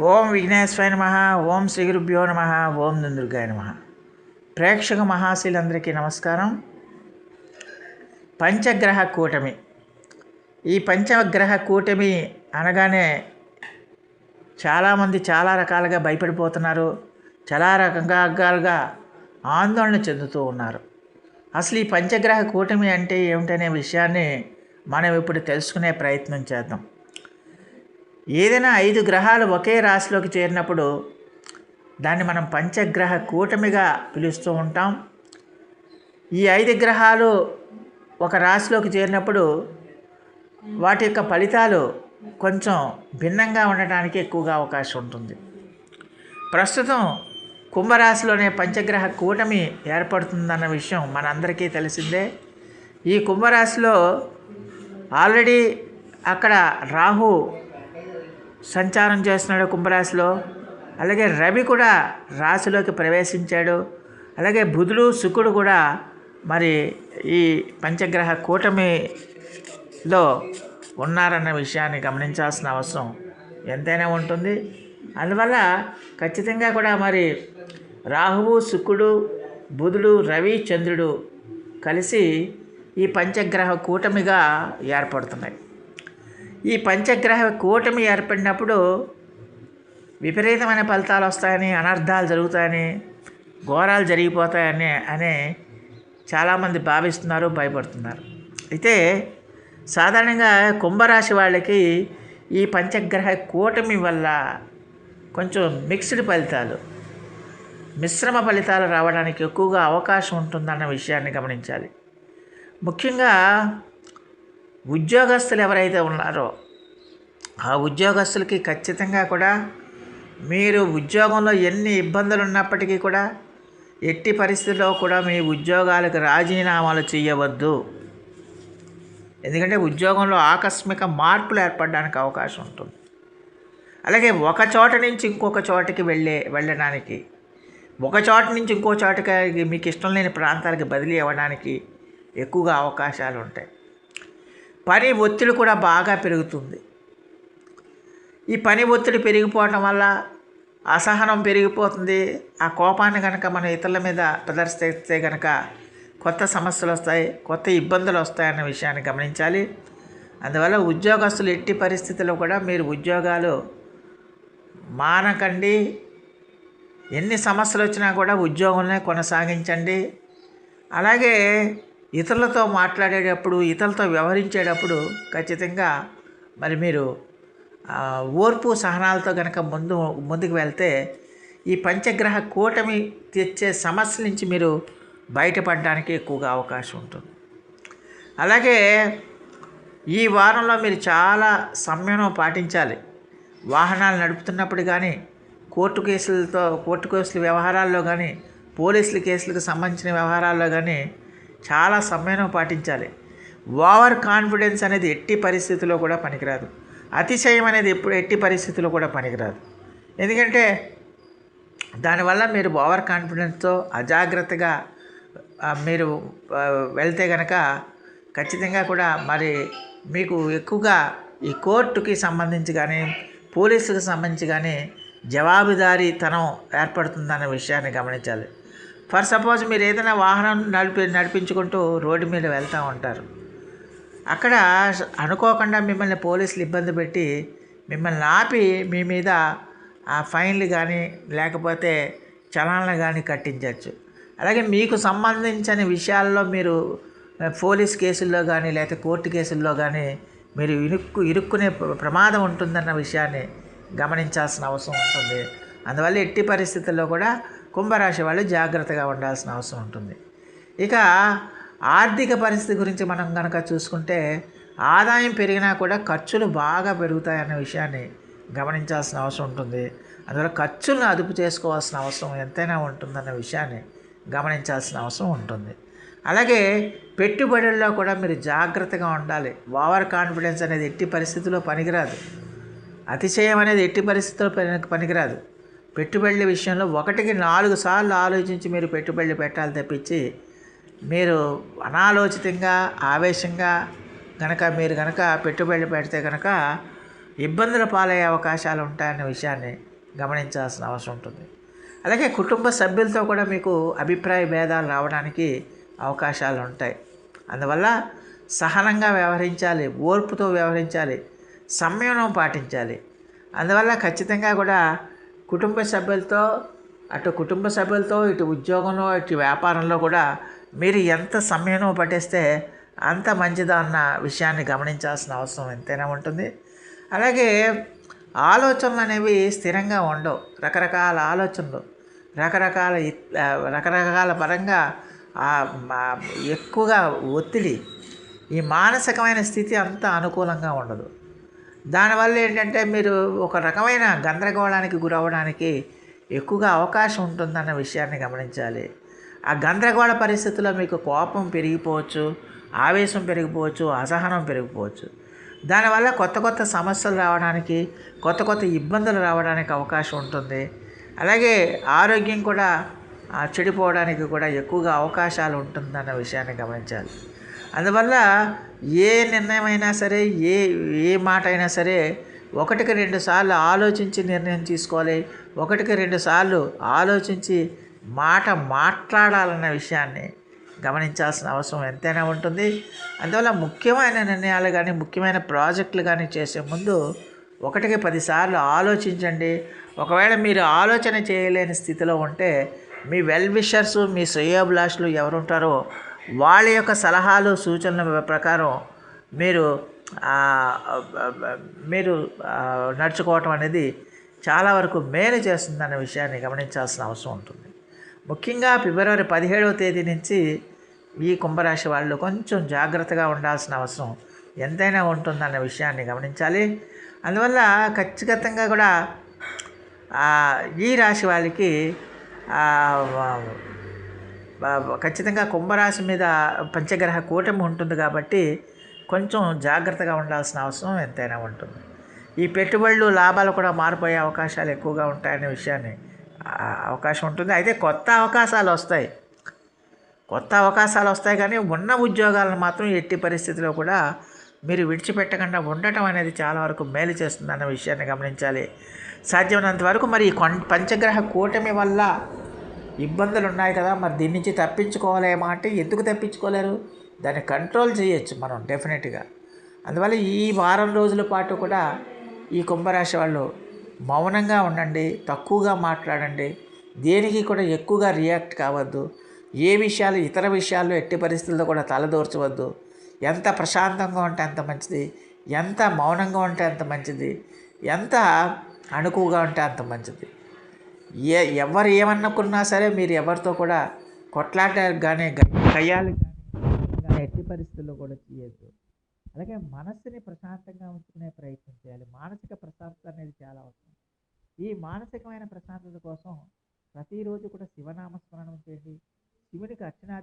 ఓం విఘ్నేశ్వరాయ నమ ఓం శ్రీ గురుభ్యో నమ ఓం దుందుర్గాయ నమ. ప్రేక్షక మహాశీలందరికీ నమస్కారం. పంచగ్రహ కూటమి. ఈ పంచగ్రహ కూటమి అనగానే చాలామంది చాలా రకాలుగా భయపడిపోతున్నారు. చాలా రకాలుగా ఆందోళన చెందుతూ ఉన్నారు. అసలు ఈ పంచగ్రహ కూటమి అంటే ఏమిటనే విషయాన్ని మనం ఇప్పుడు తెలుసుకునే ప్రయత్నం చేద్దాం. ఏదైనా ఐదు గ్రహాలు ఒకే రాశిలోకి చేరినప్పుడు దాన్ని మనం పంచగ్రహ కూటమిగా పిలుస్తూ ఉంటాం. ఈ ఐదు గ్రహాలు ఒక రాశిలోకి చేరినప్పుడు వాటి యొక్క ఫలితాలు కొంచెం భిన్నంగా ఉండటానికి ఎక్కువగా అవకాశం ఉంటుంది. ప్రస్తుతం కుంభరాశిలోనే పంచగ్రహ కూటమి ఏర్పడుతుందన్న విషయం మనందరికీ తెలిసిందే. ఈ కుంభరాశిలో ఆల్రెడీ అక్కడ రాహు సంచారం చేస్తున్నాడు కుంభరాశిలో. అలాగే రవి కూడా రాశిలోకి ప్రవేశించాడు. అలాగే బుధుడు శుక్రుడు కూడా మరి ఈ పంచగ్రహ కూటమిలో ఉన్నారన్న విషయాన్ని గమనించాల్సిన అవసరం ఎంతైనా ఉంటుంది. అందువల్ల ఖచ్చితంగా కూడా మరి రాహువు శుక్రుడు బుధుడు రవి చంద్రుడు కలిసి ఈ పంచగ్రహ కూటమిగా ఏర్పడుతున్నాయి. ఈ పంచగ్రహ కూటమి ఏర్పడినప్పుడు విపరీతమైన ఫలితాలు వస్తాయని అనర్థాలు జరుగుతాయని ఘోరాలు జరిగిపోతాయని అని చాలామంది భావిస్తున్నారు భయపడుతున్నారు. అయితే సాధారణంగా కుంభరాశి వాళ్ళకి ఈ పంచగ్రహ కూటమి వల్ల కొంచెం మిక్స్డ్ ఫలితాలు మిశ్రమ ఫలితాలు రావడానికి ఎక్కువగా అవకాశం ఉంటుందన్న విషయాన్ని గమనించాలి. ముఖ్యంగా ఉద్యోగస్తులు ఎవరైతే ఉన్నారో ఆ ఉద్యోగస్తులకి ఖచ్చితంగా కూడా మీరు ఉద్యోగంలో ఎన్ని ఇబ్బందులు ఉన్నప్పటికీ కూడా ఎట్టి పరిస్థితుల్లో కూడా మీ ఉద్యోగాలకు రాజీనామాలు చేయవద్దు. ఎందుకంటే ఉద్యోగంలో ఆకస్మిక మార్పులు ఏర్పడడానికి అవకాశం ఉంటుంది. అలాగే ఒక చోట నుంచి ఇంకొక చోటకి వెళ్ళే వెళ్ళడానికి ఒక చోట నుంచి ఇంకో చోటకి మీకు ఇష్టం లేని ప్రాంతాలకి బదిలీ అవ్వడానికి ఎక్కువగా అవకాశాలు ఉంటాయి. పని ఒత్తిడి కూడా బాగా పెరుగుతుంది. ఈ పని ఒత్తిడి పెరిగిపోవటం వల్ల అసహనం పెరిగిపోతుంది. ఆ కోపాన్ని కనుక మనం ఇతరుల మీద ప్రదర్శిస్తే కనుక కొత్త సమస్యలు వస్తాయి కొత్త ఇబ్బందులు వస్తాయన్న విషయాన్ని గమనించాలి. అందువల్ల ఉద్యోగస్తులు ఎట్టి పరిస్థితుల్లో కూడా మీరు ఉద్యోగాలు మానకండి. ఎన్ని సమస్యలు వచ్చినా కూడా ఉద్యోగంలో కొనసాగించండి. అలాగే ఇతరులతో మాట్లాడేటప్పుడు ఇతరులతో వ్యవహరించేటప్పుడు ఖచ్చితంగా మరి మీరు ఓర్పు సహనాలతో కనుక ముందు ముందుకు వెళ్తే ఈ పంచగ్రహ కూటమి తెచ్చే సమస్యల నుంచి మీరు బయటపడడానికి ఎక్కువగా అవకాశం ఉంటుంది. అలాగే ఈ వారంలో మీరు చాలా సంయమనం పాటించాలి. వాహనాలు నడుపుతున్నప్పుడు కానీ కోర్టు కేసులతో కోర్టు కేసుల వ్యవహారాల్లో కానీ పోలీసుల కేసులకు సంబంధించిన వ్యవహారాల్లో కానీ చాలా సమయం పాటించాలి. ఓవర్ కాన్ఫిడెన్స్ అనేది ఎట్టి పరిస్థితుల్లో కూడా పనికిరాదు. అతిశయం అనేది ఎప్పుడు ఎట్టి పరిస్థితుల్లో కూడా పనికిరాదు. ఎందుకంటే దానివల్ల మీరు ఓవర్ కాన్ఫిడెన్స్తో అజాగ్రత్తగా మీరు వెళ్తే కనుక ఖచ్చితంగా కూడా మరి మీకు ఎక్కువగా ఈ కోర్టుకి సంబంధించి కానీ పోలీసుకి సంబంధించి కానీ జవాబుదారీతనం ఏర్పడుతుందన్న విషయాన్ని గమనించాలి. ఫర్ సపోజ్ మీరు ఏదైనా వాహనం నడిపి నడిపించుకుంటూ రోడ్డు మీద వెళ్తూ ఉంటారు. అక్కడ అనుకోకుండా మిమ్మల్ని పోలీసులు ఇబ్బంది పెట్టి మిమ్మల్ని ఆపి మీ మీద ఆ ఫైన్లు కానీ లేకపోతే చలాన్లు కానీ కట్టించవచ్చు అలాగే మీకు సంబంధించిన విషయాల్లో మీరు పోలీస్ కేసుల్లో కానీ లేకపోతే కోర్టు కేసుల్లో కానీ మీరు ఇరుక్కు ఇరుక్కునే ప్రమాదం ఉంటుందన్న విషయాన్ని గమనించాల్సిన అవసరం ఉంటుంది. అందువల్ల ఎట్టి పరిస్థితుల్లో కూడా కుంభరాశి వాళ్ళు జాగ్రత్తగా ఉండాల్సిన అవసరం ఉంటుంది. ఇక ఆర్థిక పరిస్థితి గురించి మనం కనుక చూసుకుంటే ఆదాయం పెరిగినా కూడా ఖర్చులు బాగా పెరుగుతాయన్న విషయాన్ని గమనించాల్సిన అవసరం ఉంటుంది. అందువల్ల ఖర్చులను అదుపు చేసుకోవాల్సిన అవసరం ఎంతైనా ఉంటుందన్న విషయాన్ని గమనించాల్సిన అవసరం ఉంటుంది. అలాగే పెట్టుబడుల్లో కూడా మీరు జాగ్రత్తగా ఉండాలి. ఓవర్ కాన్ఫిడెన్స్ అనేది ఎట్టి పరిస్థితుల్లో పనికిరాదు. అతిశయం అనేది ఎట్టి పరిస్థితుల్లో పని పనికిరాదు. పెట్టుబడుల విషయంలో ఒకటికి నాలుగు సార్లు ఆలోచించి మీరు పెట్టుబడులు పెట్టాలి తప్పించి మీరు అనాలోచితంగా ఆవేశంగా కనుక మీరు కనుక పెట్టుబడులు పెడితే కనుక ఇబ్బందుల పాలయ్యే అవకాశాలు ఉంటాయన్న విషయాన్ని గమనించాల్సిన అవసరం ఉంటుంది. అలాగే కుటుంబ సభ్యులతో కూడా మీకు అభిప్రాయ భేదాలు రావడానికి అవకాశాలు ఉంటాయి. అందువల్ల సహనంగా వ్యవహరించాలి ఓర్పుతో వ్యవహరించాలి సంయమనం పాటించాలి. అందువల్ల ఖచ్చితంగా కూడా కుటుంబ సభ్యులతో అటు కుటుంబ సభ్యులతో ఇటు ఉద్యోగంలో ఇటు వ్యాపారంలో కూడా మీరు ఎంత సమయం పట్టేస్తే అంత మంచిదా అన్న విషయాన్ని గమనించాల్సిన అవసరం ఎంతైనా ఉంటుంది. అలాగే ఆలోచనలు అనేవి స్థిరంగా ఉండవు. రకరకాల ఆలోచనలు రకరకాల రకరకాల పరంగా ఎక్కువగా ఒత్తిడి ఈ మానసికమైన స్థితి అంత అనుకూలంగా ఉండదు. దానివల్ల ఏంటంటే మీరు ఒక రకమైన గందరగోళానికి గురవ్వడానికి ఎక్కువగా అవకాశం ఉంటుందన్న విషయాన్ని గమనించాలి. ఆ గందరగోళ పరిస్థితుల్లో మీకు కోపం పెరిగిపోవచ్చు ఆవేశం పెరిగిపోవచ్చు అసహనం పెరిగిపోవచ్చు. దానివల్ల కొత్త కొత్త సమస్యలు రావడానికి కొత్త కొత్త ఇబ్బందులు రావడానికి అవకాశం ఉంటుంది. అలాగే ఆరోగ్యం కూడా చెడిపోవడానికి కూడా ఎక్కువగా అవకాశాలు ఉంటుందన్న విషయాన్ని గమనించాలి. అందువల్ల ఏ నిర్ణయం అయినా సరే ఏ ఏ మాట అయినా సరే ఒకటికి రెండు సార్లు ఆలోచించి నిర్ణయం తీసుకోవాలి. ఒకటికి రెండు సార్లు ఆలోచించి మాట మాట్లాడాలన్న విషయాన్ని గమనించాల్సిన అవసరం ఎంతైనా ఉంటుంది. అందువల్ల ముఖ్యమైన నిర్ణయాలు కానీ ముఖ్యమైన ప్రాజెక్టులు కానీ చేసే ముందు ఒకటికి పదిసార్లు ఆలోచించండి. ఒకవేళ మీరు ఆలోచన చేయలేని స్థితిలో ఉంటే మీ వెల్ విషర్స్ మీ శ్రేయోభిలాషులు ఎవరుంటారో వాళ్ళ యొక్క సలహాలు సూచనల ప్రకారం మీరు మీరు నడుచుకోవటం అనేది చాలా వరకు మేలు చేస్తుందన్న విషయాన్ని గమనించాల్సిన అవసరం ఉంటుంది. ముఖ్యంగా ఫిబ్రవరి పదిహేడవ తేదీ నుంచి ఈ కుంభరాశి వాళ్ళు కొంచెం జాగ్రత్తగా ఉండాల్సిన అవసరం ఎంతైనా ఉంటుందన్న విషయాన్ని గమనించాలి. అందువల్ల ఖచ్చితంగా కూడా ఈ రాశి వాళ్ళకి ఖచ్చితంగా కుంభరాశి మీద పంచగ్రహ కూటమి ఉంటుంది కాబట్టి కొంచెం జాగ్రత్తగా ఉండాల్సిన అవసరం ఎంతైనా ఉంటుంది. ఈ పెట్టుబడులు లాభాలు కూడా మారిపోయే అవకాశాలు ఎక్కువగా ఉంటాయనే విషయాన్ని అవకాశం ఉంటుంది. అయితే కొత్త అవకాశాలు వస్తాయి. కొత్త అవకాశాలు వస్తాయి కానీ ఉన్న ఉద్యోగాలను మాత్రం ఎట్టి పరిస్థితిలో కూడా మీరు విడిచిపెట్టకుండా ఉండటం అనేది చాలా వరకు మేలు చేస్తుందన్న విషయాన్ని గమనించాలి. సాధ్యమైనంత వరకు మరి ఈ పంచగ్రహ కూటమి వల్ల ఇబ్బందులు ఉన్నాయి కదా మరి దీని నుంచి తప్పించుకోవాలేమో అంటే ఎందుకు తప్పించుకోలేరు? దాన్ని కంట్రోల్ చేయొచ్చు మనం డెఫినెట్గా అందువల్ల ఈ వారం రోజుల పాటు కూడా ఈ కుంభరాశి వాళ్ళు మౌనంగా ఉండండి తక్కువగా మాట్లాడండి. దేనికి కూడా ఎక్కువగా రియాక్ట్ కావద్దు. ఏ విషయాలు ఇతర విషయాల్లో ఎట్టి పరిస్థితుల్లో కూడా తలదూర్చవద్దు. ఎంత ప్రశాంతంగా ఉంటే అంత మంచిది ఎంత మౌనంగా ఉంటే అంత మంచిది ఎంత అణుకువగా ఉంటే అంత మంచిది. ఏ ఎవరు ఏమనుకున్నా సరే మీరు ఎవరితో కూడా కొట్లాట కానీ కయ్యాలి కానీ ఎట్టి పరిస్థితుల్లో కూడా చేయొద్దు అలాగే మనస్సుని ప్రశాంతంగా ఉంచుకునే ప్రయత్నం చేయాలి. మానసిక ప్రశాంతత అనేది చాలా అవసరం. ఈ మానసికమైన ప్రశాంతత కోసం ప్రతిరోజు కూడా శివనామస్మరణం చేసి శివునికి అర్చనాది